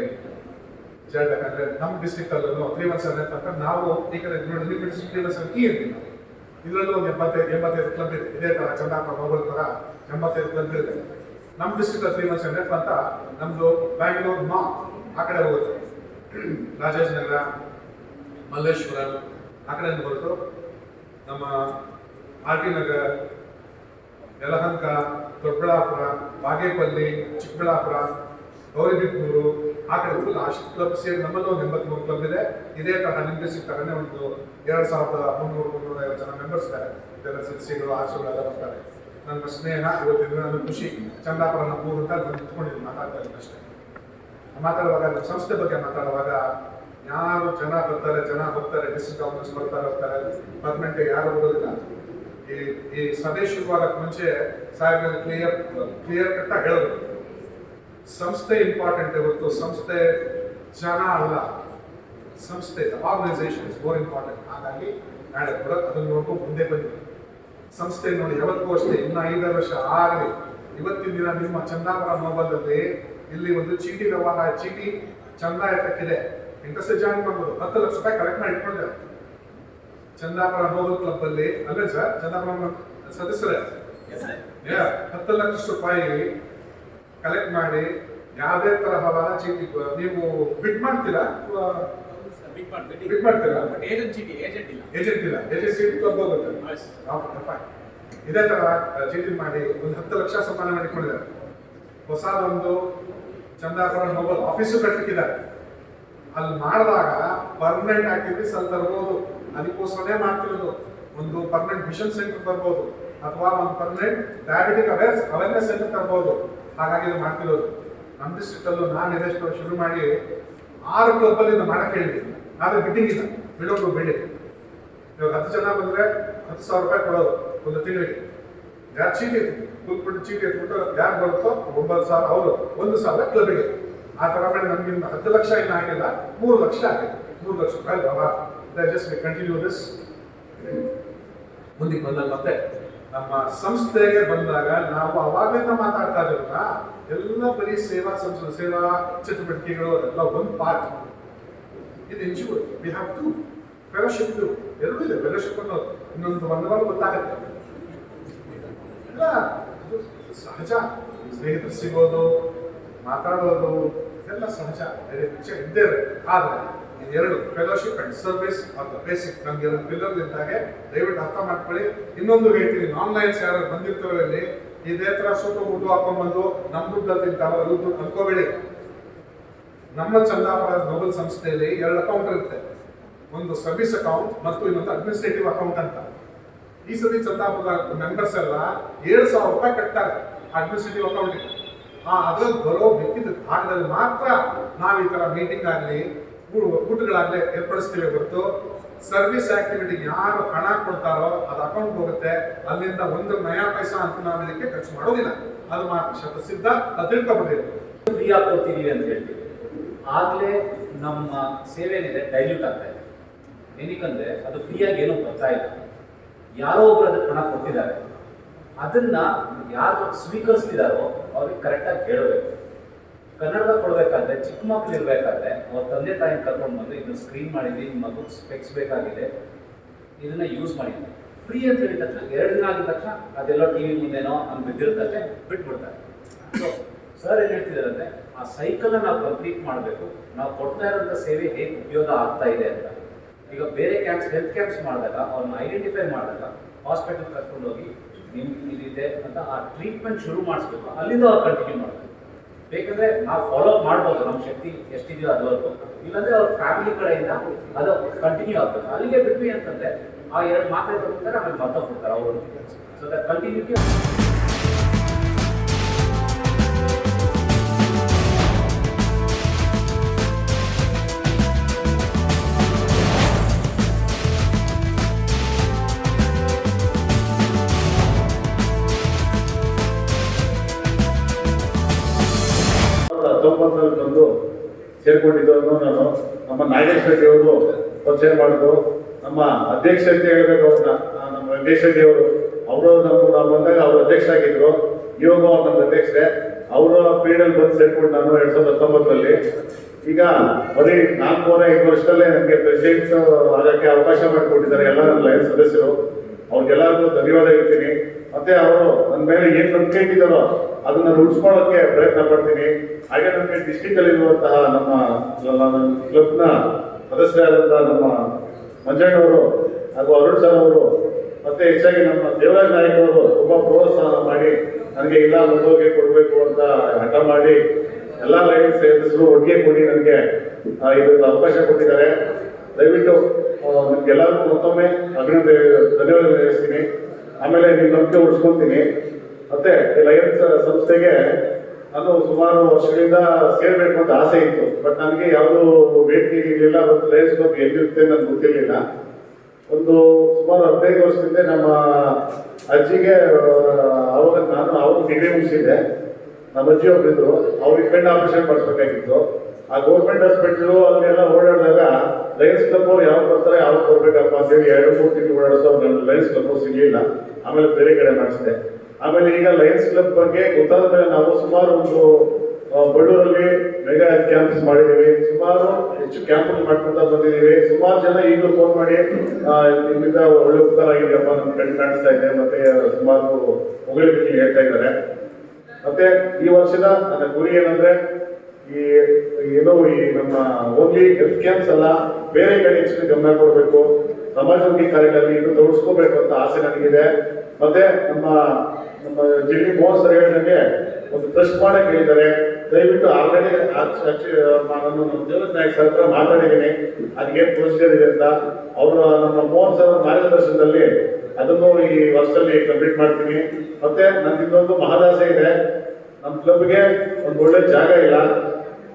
ಹೇಳ್ಬೇಕಂದ್ರೆ ನಮ್ಮ ಡಿಸ್ಟ್ರಿಕ್ಟ್ ಅಲ್ಲೂ ತ್ರೀ ಸೆವೆನ್ ಅಂತ ನಾವು ಈ ಡಿಸ್ಟ್ರಿಕ್ಟ್ ತ್ರೀ ಇರ್ತೀವಿ ಕೀ ಅಂತೀವಿ ನಾವು ಇದರಲ್ಲೂ ಒಂದು ಎಂಬತ್ತೈದು ಎಂಬತ್ತೈದು ಕ್ಲಬ್ ಇದೆ. ಇದೇ ತರ ಚಂದಾಪುರ ಮೊಬೈಲ್ ತರ ಎಂಬತ್ತೈದು ಕ್ಲಬ್ ಇದೆ ನಮ್ಮ ಡಿಸ್ಟ್ರಿಕ್ಟ್ ತ್ರೀ ಒನ್ ಸೆವೆನ್ ಅಂತ ನಮ್ದು ಬ್ಯಾಂಗ್ಳೂರ್ ಮಾ ಆ ಕಡೆ ಹೋಗುತ್ತೆ. ರಾಜೇಶ್ ನಗರ, ಮಲ್ಲೇಶ್ವರ ಆ ಕಡೆಯಿಂದ ಹೊರತು ನಮ್ಮ ಆರ್ ಟಿ ನಗರ, ಯಲಹಂಕ, ದೊಡ್ಡಬಳ್ಳಾಪುರ, ಬಾಗೇಪಲ್ಲಿ, ಚಿಕ್ಕಬಳ್ಳಾಪುರ, ಗೌರಿಬಿದನೂರು ಆ ಕಡೆ ಫುಲ್ ಅಷ್ಟು ಕ್ಲಬ್ ಸೇರಿ ನಮ್ಮಲ್ಲೂ ಒಂದು ಎಂಬತ್ಮೂರು ಕ್ಲಬ್ ಇದೆ. ಇದೇ ತರಹ ನಿಮ್ಮ ಡಿಸ್ಟ್ರಿಕ್ಟ್ ತರನೇ ಒಂದು ಎರಡು ಸಾವಿರದ ಮುನ್ನೂರು, ಮುನ್ನೂರ ಐವತ್ತು ಜನ ಮೆಂಬರ್ಸ್ ಇದ್ದಾರೆ. ಇದೆಲ್ಲ ಆಶೆಗಳು ಎಲ್ಲ ಬರ್ತಾರೆ. ನನ್ನ ಸ್ನೇಹ, ಇವತ್ತಿನ ನನ್ನ ಖುಷಿ ಚಂದಾಪುರ ನಮ್ಮ ಊರು ಅಂತ ನಾನು ನಿಂತ್ಕೊಂಡಿದ್ದೀನಿ, ಮಾತಾಡ್ತಾ ಇದ್ದೀನಿ ಅಷ್ಟೇ. ಮಾತಾಡುವಾಗ, ನಮ್ಮ ಸಂಸ್ಥೆ ಬಗ್ಗೆ ಮಾತಾಡುವಾಗ ಯಾರು ಜನ ಬರ್ತಾರೆ, ಜನ ಹೋಗ್ತಾರೆ ಡಿಸ್ಟ್ರಿಕ್ಟ್ ಆಫೀಸ್ ಬರ್ತಾರೆ ಹೋಗ್ತಾರೆ, ಪರ್ಮನೆಂಟ್ ಯಾರು ಬರೋದಿಲ್ಲ ಈ ಈ ಸಭೆ ಶುರುವಾಗಕ್ಕೆ ಮುಂಚೆ ಸಾಹೇಬ್ ಕ್ಲಿಯರ್ ಕ್ಲಿಯರ್ ಕಟ್ಟ ಹೇಳೋದು. ಸಂಸ್ಥೆ ಇಂಪಾರ್ಟೆಂಟ್ ಇವತ್ತು ಸಂಸ್ಥೆ ಜನ ಅಲ್ಲ. ಸಂಸ್ಥೆ ಆರ್ಗನೈಸೇಷನ್ ಮೋರ್ ಇಂಪಾರ್ಟೆಂಟ್ ಹಾಗಾಗಿ ನಾಳೆ ಕೂಡ ಅದನ್ನು ನೋಡ್ಕೊಂಡು ಮುಂದೆ ಬಂದಿದೆ ಸಂಸ್ಥೆ ನೋಡಿ ಯಾವತ್ತೂ ಅಷ್ಟೇ ಇನ್ನು ಐದಾರು ವರ್ಷ ಆಗಲಿ ಇವತ್ತಿನ ದಿನ ನಿಮ್ಮ ಚಂದಾಪುರ ಮೊಬೈಲಲ್ಲಿ ಇಲ್ಲಿ ಒಂದು ಚೀಟಿ ವ್ಯವಹಾರ ಚೀಟಿ ಚಂದ ಎತ್ತಕ್ಕಿದೆ ಇಂಟ್ರೆಸ್ಟ್ ಜಾಯಿನ್ ಮಾಡ್ಬೋದು. ಹತ್ತು ಲಕ್ಷ ರೂಪಾಯಿ ಕಲೆಕ್ಟ್ ಮಾಡಿ ಇಟ್ಕೊಂಡಿದ್ದಾರೆ ಚಂದಾಪುರ ಮೊಬೈಲ್ ಕ್ಲಬ್ ಅಲ್ಲಿ ಅಲ್ಲೇ ಸರ್ ಚಂದಾಪುರ ಸದಸ್ಯರೇ? ಹತ್ತು ಲಕ್ಷ ರೂಪಾಯಿ ಕಲೆಕ್ಟ್ ಮಾಡಿ ಯಾವುದೇ ತರಹವಾದ ಚೀಟಿ ನೀವು ಬಿಟ್ ಮಾಡ್ತೀರಾ ಅಥವಾ ಬಿಡ್ ಮಾಡ್ತೀರಾ? ಏಜೆಂಟ್ ಚೀಟಿ ಏಜೆಂಟ್ ಇಲ್ಲ. ಏಜೆಂಟ್ ಇಲ್ಲ. ಏಜೆಂಟ್ ಚೀಟಿ fine. ಇದೇ ತರ ಚೀಟಿ ಮಾಡಿ ಒಂದು ಹತ್ತು ಲಕ್ಷ ಸಂಪಾದನೆ ಮಾಡಿಕೊಂಡಿದ್ದಾರೆ. ಹೊಸದೊಂದು ಚಂದಾಪುರ ಮೊಬೈಲ್ ಆಫೀಸು ಕಟ್ಟಲಿಕ್ಕಿದ್ದಾರೆ ಅಲ್ಲಿ ಮಾಡಿದಾಗ ಪರ್ಮನೆಂಟ್ ಆಕ್ಟಿವಿಟೀಸ್ ಅಲ್ಲಿ ತರ್ಬೋದು. ಅದಕ್ಕೋಸ್ಕರನೇ ಮಾಡ್ತಿರೋದು. ಒಂದು ಪರ್ಮನೆಂಟ್ ಮಿಷನ್ ಸೆಂಟರ್ ತರ್ಬೋದು. ಅಥವಾ ಒಂದು ಪರ್ಮನೆಂಟ್ ಡಯಾಬಿಟಿಕ್ ಅವೇರ್ಸ್ ಅವೇರ್ನೆಸ್ ಅಂತ ತರ್ಬೋದು. ಹಾಗಾಗಿ ಇದು ಮಾಡ್ತಿರೋದು. ನಮ್ಮ ಡಿಸ್ಟ್ರಿಕ್ಟ್ ಅಲ್ಲೂ ನಾನು ಎದೆಷ್ಟು ಶುರು ಮಾಡಿ ಆರು ಕ್ಲಬ್ಬಲ್ಲಿ ಇದು ಮಾಡಕ್ಕೆ ಹೇಳಿದ್ದೀನಿ. ಆದರೆ ಬಿಟ್ಟಿಂಗ್ ಇಲ್ಲ. ಬಿಡೋದು ಬಿಡಿ. ಇವಾಗ ಹತ್ತು ಜನ ಬಂದ್ರೆ ಹತ್ತು ಸಾವಿರ ರೂಪಾಯಿ ಕೊಡೋದು. ಒಂದು ತಿಂಗಳಿಗೆ. ಯಾರು ಚೀಟಿ ಎತ್ತಿ ಕೂತ್ಬಿಟ್ಟು ಚೀಟಿ ಎತ್ಬಿಟ್ಟು ಯಾರು ಬರುತ್ತೋ ಒಂಬತ್ತು ಸಾವಿರ ಅವರು ಒಂದು ಸಾವಿರ ಕ್ಲಬ್ಗೆ ಆ ಥರ ಮೇಲೆ ನಮಗಿಂತ ಹತ್ತು ಲಕ್ಷ ಇನ್ನು ಆಗಿಲ್ಲ. ಮೂರು ಲಕ್ಷ ಆಗಿದೆ. ಮೂರು ಲಕ್ಷ ರೂಪಾಯಿ ಬಾಬಾ ಜಸ್ಟ್ ಕಂಟಿನ್ಯೂ ದಿಸ್ ಮುಂದಕ್ಕೆ ಬಂದಾಗ ಮತ್ತೆ. ನಮ್ಮ ಸಂಸ್ಥೆಗೆ ಬಂದಾಗ ನಾವು ಅವಾಗಲಿಂದ ಮಾತಾಡ್ತಾ ಇದ್ದೀವಲ್ಲ ಎಲ್ಲ ಬರೀ ಸೇವಾ ಸಂಸ್ಥೆ, ಸೇವಾ ಚಟುವಟಿಕೆಗಳು ಅದೆಲ್ಲ ಒಂದು ಪಾರ್ಟ್ ಇದು ಹೆಚ್ಚು ವಿ ಹ್ಯಾವ್ ಟು ಫೆಲೋಶಿಪ್ ಎರಡೂ ಇದೆ. ಫೆಲೋಶಿಪ್ ಅನ್ನೋದು ಇನ್ನೊಂದು ಒಂದವಾಗ ಗೊತ್ತಾಗುತ್ತೆ. ಇಲ್ಲ ಸಹಜ. ಸ್ನೇಹಿತರು ಸಿಗೋದು, ಮಾತಾಡೋದು, ಎಲ್ಲ ಸಹಜ. ಇದ್ದೇವೆ ಇದ್ದೇ ಆದರೆ ಎರಡು fellowship and service of the basic ನಮ್ಗೆ ಇದ್ದಾಗೆ ದಯವಿಟ್ಟು ಅರ್ಥ ಮಾಡ್ಕೊಳ್ಳಿ. ಇನ್ನೊಂದು ಹೇಳ್ತೀನಿ ಆನ್ಲೈನ್ಸ್ ಯಾರು ಬಂದಿರ್ತವರಲ್ಲಿ ಇದೇ ತರ ಸ್ವಲ್ಪ ಊಟ ಹಾಕೊಂಡ್ಬಂದು ನಮ್ಮ ದುಡ್ಡಲ್ಲಿ ತಿಂತಾರೋ ದುಡ್ಡು ಅನ್ಕೋಬೇಡಿ. ನಮ್ಮ ಚಂದಾಪುರ ಮೊಬೈಲ್ ಸಂಸ್ಥೆಯಲ್ಲಿ ಎರಡು ಅಕೌಂಟ್ ಇರುತ್ತೆ. ಒಂದು ಸರ್ವಿಸ್ ಅಕೌಂಟ್ ಮತ್ತು ಇನ್ನೊಂದು ಅಡ್ಮಿನಿಸ್ಟ್ರೇಟಿವ್ ಅಕೌಂಟ್ ಅಂತ. ಈ ಸತಿ ಚಂದಾಪುರ ಮೆಂಬರ್ಸ್ ಎಲ್ಲ ಏಳು ಸಾವಿರ ರೂಪಾಯಿ ಕಟ್ತಾರೆ ಅಡ್ಮಿನಿಸ್ಟ್ರೇಟಿವ್ ಅಕೌಂಟಿಗೆ ಆ ಅದ್ರಲ್ಲಿ ಬರೋ ಮಿಕ್ಕಿದ ಭಾಗದಲ್ಲಿ ಮಾತ್ರ ನಾವು ಈ ಥರ ಮೀಟಿಂಗ್ ಆಗಲಿ ಊಟಗಳಾಗಲಿ ಏರ್ಪಡಿಸ್ತೀವಿ ಹೊರತು. ಸರ್ವಿಸ್ ಆಕ್ಟಿವಿಟಿ ಯಾರು ಹಣ ಕೊಡ್ತಾರೋ ಅದು ಅಕೌಂಟ್ ಹೋಗುತ್ತೆ. ಅಲ್ಲಿಂದ ಒಂದು ನಯಾ ಪೈಸಾ ಅಂತ ನಾವು ಇದಕ್ಕೆ ಖರ್ಚು ಮಾಡೋದಿಲ್ಲ. ಅದು ಮಾತ್ರ ಶತಸಿದ್ಧ ಅದು ತಿಳ್ಕೊಬಿಟ್ಟಿದೆ ಫ್ರೀ ಆಗಿ ಕೊಡ್ತೀವಿ ಅಂತ ಹೇಳಿ ಆಗಲೇ ನಮ್ಮ ಸೇವೆ ಏನಿದೆ ಡೈಲ್ಯೂಟ್ ಆಗ್ತಾ ಇದೆ. ಏನಕ್ಕಂದ್ರೆ ಅದು ಫ್ರೀಯಾಗಿ ಏನೂ ಬರ್ತಾ ಇಲ್ಲ. ಯಾರೋ ಒಬ್ರು ಅದಕ್ಕೆ ಹಣ ಕೊಟ್ಟಿದ್ದಾರೆ. ಅದನ್ನ ಯಾರು ಸ್ವೀಕರಿಸ್ತಿದಾರೋ ಅವ್ರಿಗೆ ಕರೆಕ್ಟಾಗಿ ಹೇಳಬೇಕು. ಕನ್ನಡದ ಕೊಡ್ಬೇಕಾದ್ರೆ, ಚಿಕ್ಕ ಮಕ್ಳು ಇರ್ಬೇಕಾದ್ರೆ, ಅವ್ರ ತಂದೆ ತಾಯಿ ಕರ್ಕೊಂಡು ಬಂದು ಇದನ್ನ ಸ್ಕ್ರೀನ್ ಮಾಡಿದ್ವಿ, ನಿಮ್ಮ ಮಗು ಸ್ಪೆಕ್ಸ್ ಬೇಕಾಗಿದೆ, ಇದನ್ನ ಯೂಸ್ ಮಾಡಿ. ಫ್ರೀ ಅಂತ ಹೇಳಿದ ತಕ್ಷಣ, ಎರಡು ದಿನ ಆಗಿದ ತಕ್ಷಣ ಅದೆಲ್ಲ ಟಿ ವಿ ಮುಂದೆನೋ ಅಂತ ಬಿದ್ದಿರುತ್ತಷ್ಟೇ ಬಿಟ್ಬಿಡ್ತಾರೆ. ಸೊ ಸರ್ ಏನು ಹೇಳ್ತಿದಾರಂದ್ರೆ ಆ ಸೈಕಲ್ನ ನಾವು ಕಂಪ್ಲೀಟ್ ಮಾಡಬೇಕು. ನಾವು ಕೊಡ್ತಾ ಇರೋಂಥ ಸೇವೆ ಹೇಗೆ ಉಪಯೋಗ ಆಗ್ತಾ ಇದೆ ಅಂತ. ಈಗ ಬೇರೆ ಕ್ಯಾಂಪ್ಸ್ ಹೆಲ್ತ್ ಕ್ಯಾಂಪ್ಸ್ ಮಾಡಿದಾಗ, ಅವ್ರನ್ನ ಐಡೆಂಟಿಫೈ ಮಾಡಿದಾಗ ಹಾಸ್ಪಿಟಲ್ ಕರ್ಕೊಂಡೋಗಿ ನಿಮ್ಗೆ ಇದಿದೆ ಅಂತ ಆ ಟ್ರೀಟ್ಮೆಂಟ್ ಶುರು ಮಾಡಿಸ್ಬೇಕು. ಅಲ್ಲಿಂದ ಅವ್ರು ಕಂಟಿನ್ಯೂ ಮಾಡಬೇಕು ಬೇಕಂದ್ರೆ ನಾವು ಫಾಲೋ ಅಪ್ ಮಾಡ್ಬೋದು, ನಮ್ಮ ಶಕ್ತಿ ಎಷ್ಟಿದೆಯೋ ಅದುವರೆಗೂ. ಇಲ್ಲಾಂದ್ರೆ ಅವ್ರ ಫ್ಯಾಮಿಲಿ ಕಡೆಯಿಂದ ಅದು ಕಂಟಿನ್ಯೂ ಆಗ್ತದೆ. ಅಲ್ಲಿಗೆ ಬಿಟ್ವಿ ಅಂತಂದ್ರೆ, ಆ ಎರಡು ಮಾತ್ರೆ ತಗೊಳ್ತಾರೆ ಆಮೇಲೆ ಹೋಗ್ತಾರೆ ಅವರು. ಸೊ ದ ಕಂಟಿನ್ಯೂಟಿ ಸೇರ್ಕೊಂಡಿದ್ದವನು ನಾನು ನಮ್ಮ ನಾಗೇಶ್ ರೆಡ್ಡಿ ಅವರು ಪರಿಚಯ ಮಾಡಿದ್ರು ನಮ್ಮ ಅಧ್ಯಕ್ಷ ಅಂತ ಹೇಳಬೇಕು ಅವ್ರನ್ನ. ನಮ್ಮ ವೆಂಕಟೇಶ್ ರೆಡ್ಡಿ ಅವರು ಅವರು ನಮ್ಮ ನಾವು ಬಂದಾಗ ಅವರು ಅಧ್ಯಕ್ಷರಾಗಿದ್ರು. ಇವಾಗ ಅವ್ರು ನಮ್ಮ ಅಧ್ಯಕ್ಷರೇ. ಅವರ ಪೀರಿಯಡ್ ಬಂದು ಸೇರ್ಕೊಂಡು ನಾನು ಎರಡ್ ಸಾವಿರದ ಹತ್ತೊಂಬತ್ತರಲ್ಲಿ. ಈಗ ಬರೀ ನಾಲ್ಕೂವರೆ, ಐದು ವರ್ಷದಲ್ಲೇ ನನಗೆ ಪ್ರೆಸಿಡೆಂಟ್ ಆಗಕ್ಕೆ ಅವಕಾಶ ಮಾಡಿಕೊಟ್ಟಿದ್ದಾರೆ ಎಲ್ಲ ನನ್ನ ಲೈನ್ ಸದಸ್ಯರು. ಅವ್ರಿಗೆಲ್ಲರಿಗೂ ಧನ್ಯವಾದ ಹೇಳ್ತೀನಿ. ಮತ್ತೆ ಅವರು ನನ್ನ ಮೇಲೆ ಏನ್ ನಂಬಿಕೆ ಇಟ್ಟಿದ್ದಾರೋ ಅದನ್ನ ರೂಢಿಸ್ಕೊಳ್ಳೋಕ್ಕೆ ಪ್ರಯತ್ನ ಪಡ್ತೀನಿ. ಹಾಗೆ ನಮಗೆ ಡಿಸ್ಟಿಕ್ ಅಲ್ಲಿ ಇರುವಂತಹ ನಮ್ಮ ಕ್ಲಬ್ನ ಸದಸ್ಯರಾದಂತಹ ನಮ್ಮ ಮಂಜಣ್ಣವರು ಹಾಗೂ ಅರುಣ್ ಸರ್ ಅವರು ಮತ್ತೆ ಹೆಚ್ಚಾಗಿ ನಮ್ಮ ದೇವರಾಜ್ ಅವರು ತುಂಬಾ ಪ್ರೋತ್ಸಾಹ ಮಾಡಿ ನನಗೆ ಇಲ್ಲ, ಮುಂದೋಗಿ ಕೊಡಬೇಕು ಅಂತ ಹಠ ಮಾಡಿ ಎಲ್ಲ ಲೈನ್ ಸೇರಿಸಿದ್ರು. ಒಟ್ಟಿಗೆ ಕೊಡಿ ನನಗೆ ಇದೊಂದು ಅವಕಾಶ ಕೊಟ್ಟಿದ್ದಾರೆ. ದಯವಿಟ್ಟು ನಿಮ್ಗೆಲ್ಲರಿಗೂ ಮತ್ತೊಮ್ಮೆ ಅಭಿನಂದನೆ ಧನ್ಯವಾದ ಆಮೇಲೆ ನಿಮ್ಮ ನಂಬಿಕೆ ಉಳಿಸ್ಕೊತೀನಿ. ಮತ್ತೆ ಈ ಲಯನ್ಸ್ ಸಂಸ್ಥೆಗೆ ನಾನು ಸುಮಾರು ವರ್ಷಗಳಿಂದ ಸೇರ್ಬೇಕು ಅಂತ ಆಸೆ ಇತ್ತು. ಬಟ್ ನನಗೆ ಯಾವುದು ಭೇಟಿ ಇರಲಿಲ್ಲ ಮತ್ತು ಲಯನ್ಸ್ ಬಗ್ಗೆ ಎಲ್ಲಿರುತ್ತೆ ನನಗೆ ಗೊತ್ತಿರಲಿಲ್ಲ. ಒಂದು ಸುಮಾರು ಹದಿನೈದು ವರ್ಷದಿಂದ ನಮ್ಮ ಅಜ್ಜಿಗೆ ಅವಾಗ ನಾನು ಅವ್ರಿಗೆ ಡಿಗ್ರಿ ಮುಗಿಸಿದ್ದೆ. ನಮ್ಮ ಅಜ್ಜಿ ಒಬ್ಬರಿದ್ರು ಅವ್ರಿಗೆ ಕಣ್ಣು ಆಪರೇಷನ್ ಮಾಡಿಸ್ಬೇಕಾಗಿತ್ತು. ಆ ಗೌರ್ಮೆಂಟ್ ಹಾಸ್ಪಿಟ್ಲು ಅಲ್ಲೆಲ್ಲ ಓಡಾಡಿದಾಗ ಲಯನ್ಸ್ ಕ್ಲಬ್ ಅವ್ರು ಯಾವಾಗ ಬರ್ತಾರೆ, ಯಾವಾಗ ಬರ್ಬೇಕಪ್ಪ ಅಂತೇಳಿ ಎರಡು, ಮೂರು ತಿಂಗಳು ಓಡಾಡಿಸೋ ನನ್ನ ಲಯನ್ಸ್ ಕ್ಲಬ್ ಸಿಗಲಿಲ್ಲ ಆಮೇಲೆ ಬೇರೆ ಕಡೆ ಮಾಡಿಸಿದೆ. ಆಮೇಲೆ ಈಗ ಲಯನ್ಸ್ ಕ್ಲಬ್ ಬಗ್ಗೆ ಗೊತ್ತಾದ ಮೇಲೆ ನಾವು ಸುಮಾರು ಒಂದು ಬಳ್ಳೂರಲ್ಲಿ ಮೆಗಾ ಕ್ಯಾಂಪ್ಸ್ ಮಾಡಿದ್ದೀವಿ. ಸುಮಾರು ಹೆಚ್ಚು ಕ್ಯಾಂಪ್ ಮಾಡ್ಕೊತಾ ಬಂದಿದ್ದೀವಿ. ಸುಮಾರು ಜನ ಈಗಲೂ ಫೋನ್ ಮಾಡಿ ನಿಮ್ಮಿಂದ ಒಳ್ಳೆ ಉಪಕಾರ ಆಗಿದೆಯಪ್ಪ ನಮ್ಮ ಕಣ್ಣು ಕಾಣಿಸ್ತಾ ಇದೆ. ಮತ್ತೆ ಸುಮಾರು ಹೊಗಳಿಕೆ ಹೇಳ್ತಾ ಇದ್ದಾರೆ. ಮತ್ತೆ ಈ ವರ್ಷದ ನನ್ನ ಗುರಿ ಏನಂದ್ರೆ ಈ, ಏನೋ ಈ ನಮ್ಮ ಓನ್ಲಿ ಹೆಲ್ತ್ ಕ್ಯಾಂಪ್ಸ್ ಅಲ್ಲ, ಬೇರೆ ಕಡೆ ಹೆಚ್ಚಿನ ಗಮನ ಕೊಡಬೇಕು. ಸಮಾಜಮುಖಿ ಕಾರ್ಯಗಳಲ್ಲಿ ಇದು ತೋರಿಸ್ಕೋಬೇಕು ಅಂತ ಆಸೆ ನನಗಿದೆ. ಮತ್ತೆ ನಮ್ಮ ನಮ್ಮ ಜಿಲ್ಲೆ ಮೋಹನ್ ಸರ್ ಹೇಳಿದಂಗೆ ಒಂದು ಟ್ರಸ್ಟ್ ಮಾಡಕ್ ಹೇಳಿದ್ದಾರೆ. ದಯವಿಟ್ಟು ಆಲ್ರೆಡಿ ನಾನು ನಮ್ಮ ದೇವರ ನಾಯಕ್ ಸರ್ ಹತ್ರ ಮಾತಾಡಿದ್ದೀನಿ ಅದಕ್ಕೇನು ಪ್ರೊಸೀಜರ್ ಇದೆ ಅಂತ. ಅವರು ನಮ್ಮ ಮೋಹನ್ ಸರ್ ಮಾರ್ಗದರ್ಶನದಲ್ಲಿ ಅದನ್ನು ಈ ವರ್ಷದಲ್ಲಿ ಕಂಪ್ಲೀಟ್ ಮಾಡ್ತೀನಿ. ಮತ್ತೆ ನನ್ನ ಇನ್ನೊಂದು ಮಹದಾಸೆ ಇದೆ. ನಮ್ಮ ಕ್ಲಬ್ಗೆ ಒಂದು ಒಳ್ಳೆ ಜಾಗ ಇಲ್ಲ.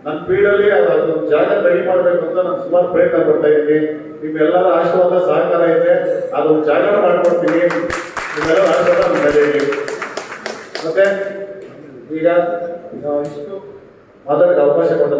ನನ್ನ ಫೀಲ್ಡಲ್ಲಿ ಅದು ಜಾಗ ರೆಡಿ ಮಾಡಬೇಕು ಅಂತ ನಾನು ಸುಮಾರು ಪ್ರಯತ್ನ ಪಡ್ತಾ ಇದ್ದೀನಿ. ನಿಮ್ಮೆಲ್ಲರ ಆಶೀರ್ವಾದ, ಸಹಕಾರ ಇದೆ. ಅದು ಜಾಗ ಮಾಡ್ಕೊಡ್ತೀನಿ. ನಿಮ್ಮೆಲ್ಲರ ಆಶೀರ್ವಾದ ನನ್ನ. ಮತ್ತೆ ಈಗ ಇಷ್ಟು ಮಾತಾಡಕ್ಕೆ ಅವಕಾಶ ಕೊಟ್ಟ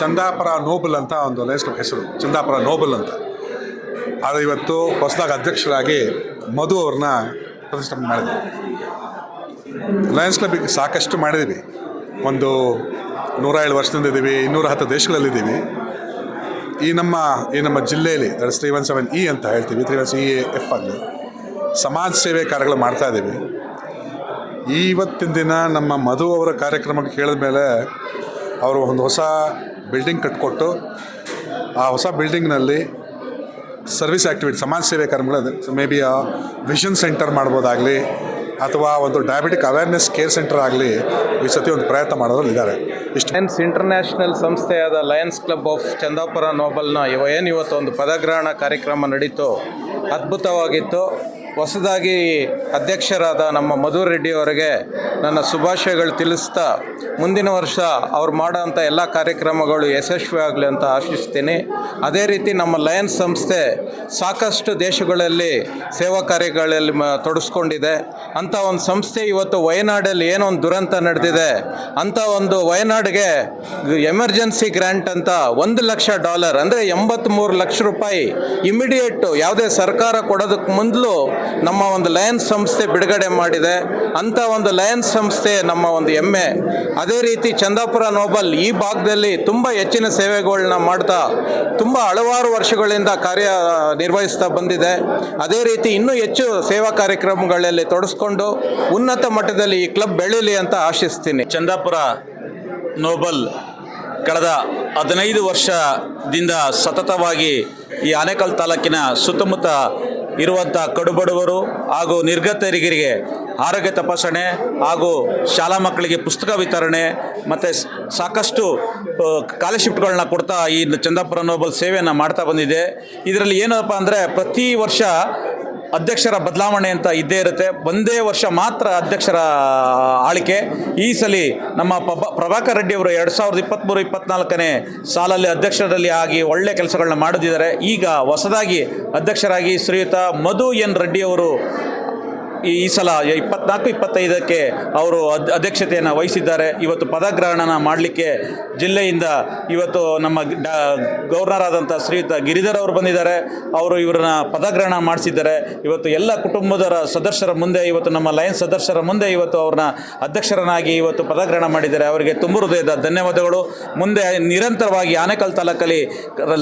ಚಂದಾಪುರ ನೋಬಲ್ ಅಂತ ಒಂದು ಕ್ಲಬ್ ಹೆಸರು, ಚಂದಾಪುರ ನೋಬಲ್ ಅಂತ. ಆದರೆ ಇವತ್ತು ಹೊಸದಾಗಿ ಅಧ್ಯಕ್ಷರಾಗಿ ಮಧು ಅವ್ರನ್ನ ಪ್ರತಿಷ್ಠಾಪನೆ ಮಾಡಿದ್ವಿ ಲಯನ್ಸ್ ಕ್ಲಬ್ಗೆ ಸಾಕಷ್ಟು ಮಾಡಿದ್ದೀವಿ ಒಂದು ನೂರ ಏಳು ವರ್ಷದಿಂದ ಇದ್ದೀವಿ ಇನ್ನೂರ ಹತ್ತು ದೇಶಗಳಲ್ಲಿದ್ದೀವಿ. ಈ ನಮ್ಮ ಈ ನಮ್ಮ ಜಿಲ್ಲೆಯಲ್ಲಿ that's three one seven E ಅಂತ ಹೇಳ್ತೀವಿ ತ್ರೀ ಒನ್ ಸಿ ಎಫ್ ಅಲ್ಲಿ ಸಮಾಜ ಸೇವೆ ಕಾರ್ಯಗಳು ಮಾಡ್ತಾ ಇದ್ದೀವಿ ಇವತ್ತಿನ ದಿನ ನಮ್ಮ ಮಧು ಅವರ ಕಾರ್ಯಕ್ರಮಕ್ಕೆ ಕೇಳಿದ ಮೇಲೆ ಅವರು ಒಂದು ಹೊಸ ಬಿಲ್ಡಿಂಗ್ ಕಟ್ಕೊಟ್ಟು, ಆ ಹೊಸ ಬಿಲ್ಡಿಂಗ್ನಲ್ಲಿ ಸರ್ವಿಸ್ ಆ್ಯಕ್ಟಿವಿಟಿ ಸಮಾಜ ಸೇವೆ ಕಾರ್ಯಕ್ರಮಗಳು ಮೇ ಬಿ ವಿಷನ್ ಸೆಂಟರ್ ಮಾಡ್ಬೋದಾಗಲಿ, ಅಥವಾ ಒಂದು ಡಯಾಬಿಟಿಕ್ ಅವೇರ್ನೆಸ್ ಕೇರ್ ಸೆಂಟರ್ ಆಗಲಿ, ಈ ಸತಿ ಒಂದು ಪ್ರಯತ್ನ ಮಾಡೋದ್ರಲ್ಲಿ ಇದ್ದಾರೆ. ಇಷ್ಟು. ಲಯನ್ಸ್ ಇಂಟರ್ನ್ಯಾಷನಲ್ ಸಂಸ್ಥೆಯಾದ ಲಯನ್ಸ್ ಕ್ಲಬ್ ಆಫ್ ಚಂದಾಪುರ ನೋಬಲ್ನ ಇವ ಏನು ಇವತ್ತು ಒಂದು ಪದಗ್ರಹಣ ಕಾರ್ಯಕ್ರಮ ನಡೀತು, ಅದ್ಭುತವಾಗಿತ್ತು. ಹೊಸದಾಗಿ ಅಧ್ಯಕ್ಷರಾದ ನಮ್ಮ ಮಧು ರೆಡ್ಡಿ ಅವರಿಗೆ ನನ್ನ ಶುಭಾಶಯಗಳು ತಿಳಿಸ್ತಾ ಮುಂದಿನ ವರ್ಷ ಅವ್ರು ಮಾಡೋಂಥ ಎಲ್ಲ ಕಾರ್ಯಕ್ರಮಗಳು ಯಶಸ್ವಿ ಆಗಲಿ ಅಂತ ಆಶಿಸ್ತೀನಿ. ಅದೇ ರೀತಿ ನಮ್ಮ ಲಯನ್ಸ್ ಸಂಸ್ಥೆ ಸಾಕಷ್ಟು ದೇಶಗಳಲ್ಲಿ ಸೇವಾ ಕಾರ್ಯಗಳಲ್ಲಿ ತೊಡಸ್ಕೊಂಡಿದೆ. ಅಂಥ ಒಂದು ಸಂಸ್ಥೆ ಇವತ್ತು ವಯನಾಡಲ್ಲಿ ಏನೋ ಒಂದು ದುರಂತ ನಡೆದಿದೆ. ಅಂಥ ಒಂದು ವಯನಾಡಿಗೆ ಎಮರ್ಜೆನ್ಸಿ ಗ್ರ್ಯಾಂಟ್ ಅಂತ ಒಂದು ಲಕ್ಷ ಡಾಲರ್ ಅಂದರೆ ಎಂಬತ್ತ್ಮೂರು ಲಕ್ಷ ರೂಪಾಯಿ ಇಮಿಡಿಯೇಟು ಯಾವುದೇ ಸರ್ಕಾರ ಕೊಡೋದಕ್ಕೆ ಮೊದಲು ನಮ್ಮ ಒಂದು ಲಯನ್ಸ್ ಸಂಸ್ಥೆ ಬಿಡುಗಡೆ ಮಾಡಿದೆ. ಅಂಥ ಒಂದು ಲಯನ್ಸ್ ಸಂಸ್ಥೆ ನಮ್ಮ ಒಂದು ಹೆಮ್ಮೆ. ಅದೇ ರೀತಿ ಚಂದಾಪುರ ನೋಬಲ್ ಈ ಭಾಗದಲ್ಲಿ ತುಂಬ ಹೆಚ್ಚಿನ ಸೇವೆಗಳನ್ನ ಮಾಡ್ತಾ, ತುಂಬ ಹಲವಾರು ವರ್ಷಗಳಿಂದ ಕಾರ್ಯ ನಿರ್ವಹಿಸ್ತಾ ಬಂದಿದೆ. ಅದೇ ರೀತಿ ಇನ್ನೂ ಹೆಚ್ಚು ಸೇವಾ ಕಾರ್ಯಕ್ರಮಗಳಲ್ಲಿ ತೊಡಸ್ಕೊಂಡು ಉನ್ನತ ಮಟ್ಟದಲ್ಲಿ ಈ ಕ್ಲಬ್ ಬೆಳೀಲಿ ಅಂತ ಆಶಿಸ್ತೀನಿ. ಚಂದಾಪುರ ನೋಬಲ್ ಕಳೆದ ಹದಿನೈದು ವರ್ಷದಿಂದ ಸತತವಾಗಿ ಈ ಆನೇಕಲ್ ತಾಲೂಕಿನ ಸುತ್ತಮುತ್ತ ಇರುವಂಥ ಕಡುಬಡವರು ಹಾಗೂ ನಿರ್ಗತರಿಗರಿಗೆ ಆರೋಗ್ಯ ತಪಾಸಣೆ ಹಾಗೂ ಶಾಲಾ ಮಕ್ಕಳಿಗೆ ಪುಸ್ತಕ ವಿತರಣೆ ಮತ್ತು ಸಾಕಷ್ಟು ಸ್ಕಾಲರ್ಶಿಪ್ಗಳನ್ನ ಕೊಡ್ತಾ ಈ ಚಂದಾಪುರ ನೋಬಲ್ ಸೇವೆಯನ್ನು ಮಾಡ್ತಾ ಬಂದಿದೆ. ಇದರಲ್ಲಿ ಏನಪ್ಪ ಅಂದರೆ ಪ್ರತಿ ವರ್ಷ ಅಧ್ಯಕ್ಷರ ಬದಲಾವಣೆ ಅಂತ ಇದ್ದೇ ಇರುತ್ತೆ. ಒಂದೇ ವರ್ಷ ಮಾತ್ರ ಅಧ್ಯಕ್ಷರ ಆಳಿಕೆ ಈ ಸಲ ನಮ್ಮ ಪಬ ಪ್ರಭಾಕರ್ ರೆಡ್ಡಿ ಅವರು ಎರಡು ಸಾವಿರದ ಇಪ್ಪತ್ತ್ಮೂರು ಇಪ್ಪತ್ನಾಲ್ಕನೇ ಸಾಲಲ್ಲಿ ಅಧ್ಯಕ್ಷರಲ್ಲಿ ಆಗಿ ಒಳ್ಳೆ ಕೆಲಸಗಳನ್ನ ಮಾಡಿದ್ದಾರೆ ಈಗ ಹೊಸದಾಗಿ ಅಧ್ಯಕ್ಷರಾಗಿ ಶ್ರೀಯುತ ಮಧು ಎನ್ ರೆಡ್ಡಿ ಅವರು ಈ ಸಲ ಇಪ್ಪತ್ನಾಲ್ಕು, ಇಪ್ಪತ್ತೈದಕ್ಕೆ ಅವರು ಅಧ್ಯಕ್ಷತೆಯನ್ನು ವಹಿಸಿದ್ದಾರೆ. ಇವತ್ತು ಪದಗ್ರಹಣನ ಮಾಡಲಿಕ್ಕೆ ಜಿಲ್ಲೆಯಿಂದ ಇವತ್ತು ನಮ್ಮ ಗವರ್ನರ್ ಆದಂಥ ಶ್ರೀಯುತ ಗಿರಿಧರ್ ಅವರು ಬಂದಿದ್ದಾರೆ. ಅವರು ಇವರನ್ನ ಪದಗ್ರಹಣ ಮಾಡಿಸಿದ್ದಾರೆ. ಇವತ್ತು ಎಲ್ಲ ಕುಟುಂಬದರ ಸದಸ್ಯರ ಮುಂದೆ, ಇವತ್ತು ನಮ್ಮ ಲಯನ್ಸ್ ಸದಸ್ಯರ ಮುಂದೆ ಇವತ್ತು ಅವ್ರನ್ನ ಅಧ್ಯಕ್ಷರನ್ನಾಗಿ ಇವತ್ತು ಪದಗ್ರಹಣ ಮಾಡಿದ್ದಾರೆ. ಅವರಿಗೆ ತುಂಬ ಹೃದಯದ ಧನ್ಯವಾದಗಳು. ಮುಂದೆ ನಿರಂತರವಾಗಿ ಆನೇಕಲ್ ತಾಲೂಕಲ್ಲಿ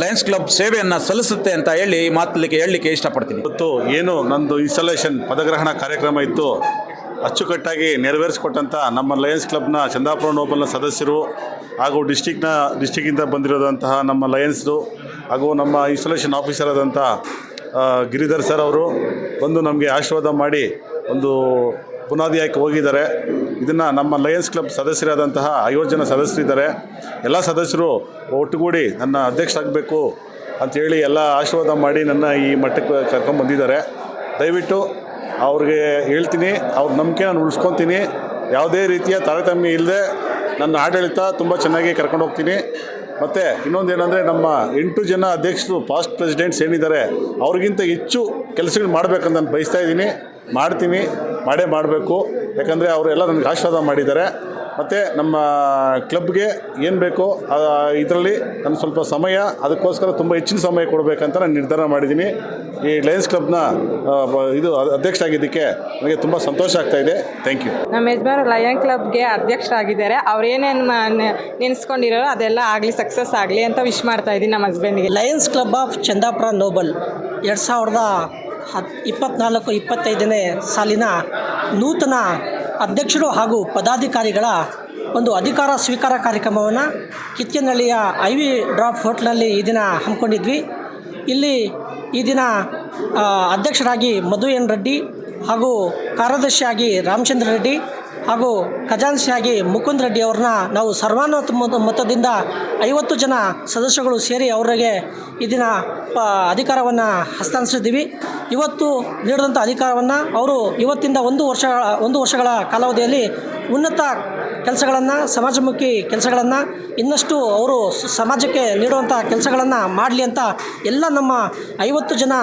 ಲಯನ್ಸ್ ಕ್ಲಬ್ ಸೇವೆಯನ್ನು ಸಲ್ಲಿಸುತ್ತೆ ಅಂತ ಹೇಳಿ ಮಾತಲಿಕ್ಕೆ ಹೇಳಲಿಕ್ಕೆ ಇಷ್ಟಪಡ್ತೀನಿ. ಇವತ್ತು ಏನು ನಂದು ಇನ್ಸ್ಟಾಲೇಷನ್ ಪದಗ್ರಹಣ ಕಾರ್ಯಕ್ರಮ ಇತ್ತು. ಅಚ್ಚುಕಟ್ಟಾಗಿ ನೆರವೇರಿಸಿಕೊಟ್ಟಂಥ ನಮ್ಮ ಲಯನ್ಸ್ ಕ್ಲಬ್ನ ಚಂದಾಪುರ ನೋಬಲ್ನ ಸದಸ್ಯರು ಹಾಗೂ ಡಿಸ್ಟಿಕ್ನ ಡಿಸ್ಟಿಕ್ಕಿಂದ ಬಂದಿರೋದಂತಹ ನಮ್ಮ ಲಯನ್ಸ್ದು ಹಾಗೂ ನಮ್ಮ ಇನ್ಸ್ಟಾಲೇಷನ್ ಆಫೀಸರ್ ಆದಂಥ ಗಿರಿಧರ್ ಸರ್ ಅವರು ಬಂದು ನಮಗೆ ಆಶೀರ್ವಾದ ಮಾಡಿ ಒಂದು ಬುನಾದಿ ಹಾಕಿ ಹೋಗಿದ್ದಾರೆ. ಇದನ್ನು ನಮ್ಮ ಲಯನ್ಸ್ ಕ್ಲಬ್ ಸದಸ್ಯರಾದಂತಹ ಐವತ್ತು ಜನ ಸದಸ್ಯರಿದ್ದಾರೆ ಎಲ್ಲ ಸದಸ್ಯರು ಒಟ್ಟುಗೂಡಿ ನನ್ನ ಅಧ್ಯಕ್ಷ ಆಗಬೇಕು ಅಂಥೇಳಿ ಎಲ್ಲ ಆಶೀರ್ವಾದ ಮಾಡಿ ನನ್ನ ಈ ಮಟ್ಟಕ್ಕೆ ಕರ್ಕೊಂಡು ಬಂದಿದ್ದಾರೆ. ದಯವಿಟ್ಟು ಅವ್ರಿಗೆ ಹೇಳ್ತೀನಿ, ಅವ್ರ ನಂಬಿಕೆ ನಾನು ಉಳಿಸ್ಕೊತೀನಿ. ಯಾವುದೇ ರೀತಿಯ ತಾರತಮ್ಯ ಇಲ್ಲದೆ ನನ್ನ ಆಡಳಿತ ತುಂಬ ಚೆನ್ನಾಗಿ ಕರ್ಕೊಂಡು ಹೋಗ್ತೀನಿ. ಮತ್ತು ಇನ್ನೊಂದು ಏನಂದರೆ ನಮ್ಮ ಎಂಟು ಜನ ಅಧ್ಯಕ್ಷರು ಪಾಸ್ಟ್ ಪ್ರೆಸಿಡೆಂಟ್ಸ್ ಏನಿದ್ದಾರೆ, ಅವ್ರಿಗಿಂತ ಹೆಚ್ಚು ಕೆಲಸಗಳು ಮಾಡಬೇಕಂತ ನಾನು ಬಯಸ್ತಾ ಇದ್ದೀನಿ. ಮಾಡ್ತೀನಿ, ಮಾಡೇ ಮಾಡಬೇಕು. ಯಾಕಂದರೆ ಅವರೆಲ್ಲ ನನಗೆ ಆಶೀರ್ವಾದ ಮಾಡಿದ್ದಾರೆ. ಮತ್ತು ನಮ್ಮ ಕ್ಲಬ್ಗೆ ಏನು ಬೇಕೋ ಇದರಲ್ಲಿ ನಾನು ಸ್ವಲ್ಪ ಸಮಯ ಅದಕ್ಕೋಸ್ಕರ ತುಂಬ ಹೆಚ್ಚಿನ ಸಮಯ ಕೊಡಬೇಕಂತ ನಾನು ನಿರ್ಧಾರ ಮಾಡಿದ್ದೀನಿ. ಈ ಲಯನ್ಸ್ ಕ್ಲಬ್ನ ಇದು ಅಧ್ಯಕ್ಷ ಆಗಿದ್ದಕ್ಕೆ ನನಗೆ ತುಂಬ ಸಂತೋಷ ಆಗ್ತಾ ಇದೆ. ಥ್ಯಾಂಕ್ ಯು ನಮ್ಮ ಯಜಮಾನ್ ಲಯನ್ ಕ್ಲಬ್ಗೆ ಅಧ್ಯಕ್ಷರಾಗಿದ್ದಾರೆ. ಅವ್ರು ಏನೇನು ನೆನೆಸ್ಕೊಂಡಿರೋ ಅದೆಲ್ಲ ಆಗಲಿ ಸಕ್ಸಸ್ ಆಗಲಿ ಅಂತ ವಿಶ್ ಮಾಡ್ತಾ ಇದ್ದೀನಿ ನಮ್ಮ ಹಸ್ಬೆಂಡ್ಗೆ Lions Club of Chandapura Noble ಎರಡು ಸಾವಿರದ ಹತ್ ಇಪ್ಪತ್ನಾಲ್ಕು ಇಪ್ಪತ್ತೈದನೇ ಸಾಲಿನ ನೂತನ ಅಧ್ಯಕ್ಷರು ಹಾಗೂ ಪದಾಧಿಕಾರಿಗಳ ಒಂದು ಅಧಿಕಾರ ಸ್ವೀಕಾರ ಕಾರ್ಯಕ್ರಮವನ್ನು ಕಿತ್ತನಹಳ್ಳಿಯ ಐ ವಿ ಡ್ರಾಪ್ ಹೋಟ್ಲಲ್ಲಿ ಈ ದಿನ ಹಮ್ಮಿಕೊಂಡಿದ್ವಿ. ಇಲ್ಲಿ ಈ ದಿನ ಅಧ್ಯಕ್ಷರಾಗಿ ಮಧು ಎನ್ ರೆಡ್ಡಿ ಹಾಗೂ ಕಾರ್ಯದರ್ಶಿಯಾಗಿ ರಾಮಚಂದ್ರ ರೆಡ್ಡಿ ಹಾಗೂ ಖಜಾನ್ಸಿಯಾಗಿ ಮುಕುಂದ್ ರೆಡ್ಡಿ ಅವ್ರನ್ನ ನಾವು ಸರ್ವಾನುಮತ ಮತದಿಂದ ಐವತ್ತು ಜನ ಸದಸ್ಯಗಳು ಸೇರಿ ಅವರಿಗೆ ಇದನ್ನ ದಿನ ಪ ಅಧಿಕಾರವನ್ನು ಹಸ್ತಾಂತರಿಸಿದ್ದೀವಿ. ಇವತ್ತು ನೀಡಿದಂಥ ಅಧಿಕಾರವನ್ನು ಅವರು ಇವತ್ತಿಂದ ಒಂದು ವರ್ಷ ಒಂದು ವರ್ಷಗಳ ಕಾಲಾವಧಿಯಲ್ಲಿ ಉನ್ನತ ಕೆಲಸಗಳನ್ನು, ಸಮಾಜಮುಖಿ ಕೆಲಸಗಳನ್ನು, ಇನ್ನಷ್ಟು ಅವರು ಸಮಾಜಕ್ಕೆ ನೀಡುವಂಥ ಕೆಲಸಗಳನ್ನು ಮಾಡಲಿ ಅಂತ ಎಲ್ಲ ನಮ್ಮ ಐವತ್ತು ಜನ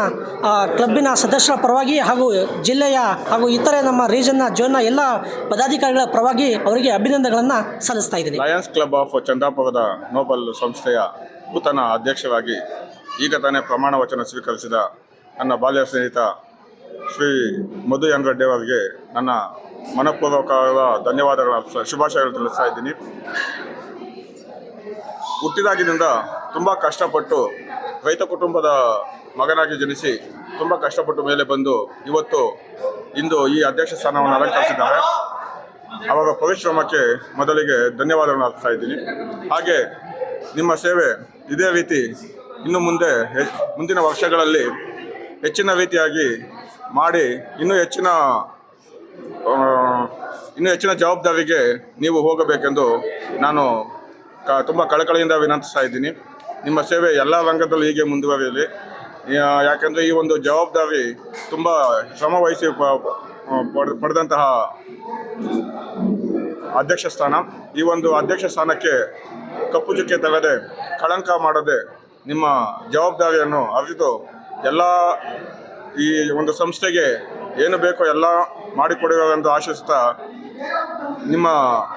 ಕ್ಲಬ್ಬಿನ ಸದಸ್ಯರ ಪರವಾಗಿ ಹಾಗೂ ಜಿಲ್ಲೆಯ ಹಾಗೂ ಇತರೆ ನಮ್ಮ ರೀಜನ್ನ, ಜೋನ್ನ ಎಲ್ಲ ಪದಾಧಿಕಾರಿಗಳ ಪರವಾಗಿ ಅವರಿಗೆ ಅಭಿನಂದನೆಗಳನ್ನು ಸಲ್ಲಿಸ್ತಾ ಇದ್ದೀನಿ. ಲಯನ್ಸ್ ಕ್ಲಬ್ ಆಫ್ ಚಂದಾಪುರದ ನೋಬಲ್ ಸಂಸ್ಥೆಯ ನೂತನ ಅಧ್ಯಕ್ಷರಾಗಿ ಈಗ ತಾನೇ ಪ್ರಮಾಣ ವಚನ ಸ್ವೀಕರಿಸಿದ ನನ್ನ ಬಾಲ್ಯ ಸ್ನೇಹಿತ ಶ್ರೀ ಮಧು ರೆಡ್ಡಿ ಅವರಿಗೆ ನನ್ನ ಮನಪೂರ್ವಕವಾದ ಧನ್ಯವಾದಗಳ ಶುಭಾಶಯಗಳು ತಿಳಿಸ್ತಾ ಇದ್ದೀನಿ. ಹುಟ್ಟಿದಾಗಿನಿಂದ ತುಂಬ ಕಷ್ಟಪಟ್ಟು ರೈತ ಕುಟುಂಬದ ಮಗನಾಗಿ ಜನಿಸಿ ತುಂಬ ಕಷ್ಟಪಟ್ಟು ಮೇಲೆ ಬಂದು ಇವತ್ತು ಇಂದು ಈ ಅಧ್ಯಕ್ಷ ಸ್ಥಾನವನ್ನು ಅಲಂಕರಿಸಿದ್ದಾರೆ. ಅವರ ಪರಿಶ್ರಮಕ್ಕೆ ಮೊದಲಿಗೆ ಧನ್ಯವಾದಗಳನ್ನು ಅರ್ಪಿಸ್ತಾ ಇದ್ದೀನಿ. ಹಾಗೆ ನಿಮ್ಮ ಸೇವೆ ಇದೇ ರೀತಿ ಇನ್ನು ಮುಂದೆ ಮುಂದಿನ ವರ್ಷಗಳಲ್ಲಿ ಹೆಚ್ಚಿನ ರೀತಿಯಾಗಿ ಮಾಡಿ, ಇನ್ನೂ ಹೆಚ್ಚಿನ ಇನ್ನೂ ಹೆಚ್ಚಿನ ಜವಾಬ್ದಾರಿಗೆ ನೀವು ಹೋಗಬೇಕೆಂದು ನಾನು ಕ, ತುಂಬ ಕಳಕಳಿಯಿಂದ ವಿನಂತಿಸ್ತಾ ಇದ್ದೀನಿ. ನಿಮ್ಮ ಸೇವೆ ಎಲ್ಲ ರಂಗದಲ್ಲೂ ಹೀಗೆ ಮುಂದುವರಿಯಲಿ. ಯಾಕೆಂದರೆ ಈ ಒಂದು ಜವಾಬ್ದಾರಿ ತುಂಬ ಶ್ರಮ ವಹಿಸಿ ಪಡೆದಂತಹ ಅಧ್ಯಕ್ಷ ಸ್ಥಾನ. ಈ ಒಂದು ಅಧ್ಯಕ್ಷ ಸ್ಥಾನಕ್ಕೆ ಕಪ್ಪು ಚುಕ್ಕೆ ತಗದೆ ಕಳಂಕ ಮಾಡದೆ ನಿಮ್ಮ ಜವಾಬ್ದಾರಿಯನ್ನು ಅರಿತು ಎಲ್ಲ ಈ ಒಂದು ಸಂಸ್ಥೆಗೆ ಏನು ಬೇಕೋ ಎಲ್ಲ ಮಾಡಿಕೊಡುವಂತ ಆಶಿಸ್ತಾ ನಿಮ್ಮ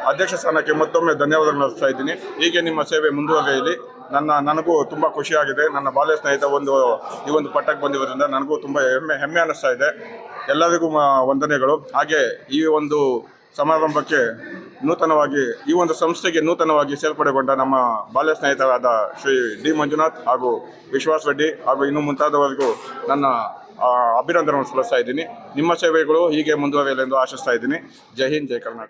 ಅಧ್ಯಕ್ಷ ಸ್ಥಾನಕ್ಕೆ ಮತ್ತೊಮ್ಮೆ ಧನ್ಯವಾದಗಳನ್ನು ಅರ್ಪಿಸ್ತಾ ಇದ್ದೀನಿ. ಹೀಗೆ ನಿಮ್ಮ ಸೇವೆ ಮುಂದುವರೆಯಲಿ. ನನ್ನ, ನನಗೂ ತುಂಬ ಖುಷಿಯಾಗಿದೆ. ನನ್ನ ಬಾಲ್ಯ ಸ್ನೇಹಿತ ಒಂದು, ಈ ಒಂದು ಪಟ್ಟಕ್ಕೆ ಬಂದಿರೋದ್ರಿಂದ ನನಗೂ ತುಂಬ ಹೆಮ್ಮೆ ಹೆಮ್ಮೆ ಅನ್ನಿಸ್ತಾ ಇದೆ. ಎಲ್ಲರಿಗೂ ವಂದನೆಗಳು. ಹಾಗೆ ಈ ಒಂದು ಸಮಾರಂಭಕ್ಕೆ ನೂತನವಾಗಿ ಈ ಒಂದು ಸಂಸ್ಥೆಗೆ ನೂತನವಾಗಿ ಸೇರ್ಪಡೆಗೊಂಡ ನಮ್ಮ ಬಾಲ್ಯ ಸ್ನೇಹಿತರಾದ ಶ್ರೀ ಡಿ ಮಂಜುನಾಥ್ ಹಾಗೂ ವಿಶ್ವಾಸ್ ರೆಡ್ಡಿ ಹಾಗೂ ಇನ್ನು ಮುಂತಾದವರಿಗೂ ನನ್ನ ಅಭಿನಂದನೆಗಳನ್ನು ಸಲ್ಲಿಸ್ತಾ ಇದ್ದೀನಿ. ನಿಮ್ಮ ಸೇವೆಗಳು ಹೀಗೆ ಮುಂದುವರಿಯಲೆಂದು ಆಶಿಸ್ತಾ ಇದ್ದೀನಿ. ಜೈ ಹಿಂದ್, ಜೈ ಕರ್ನಾಟಕ.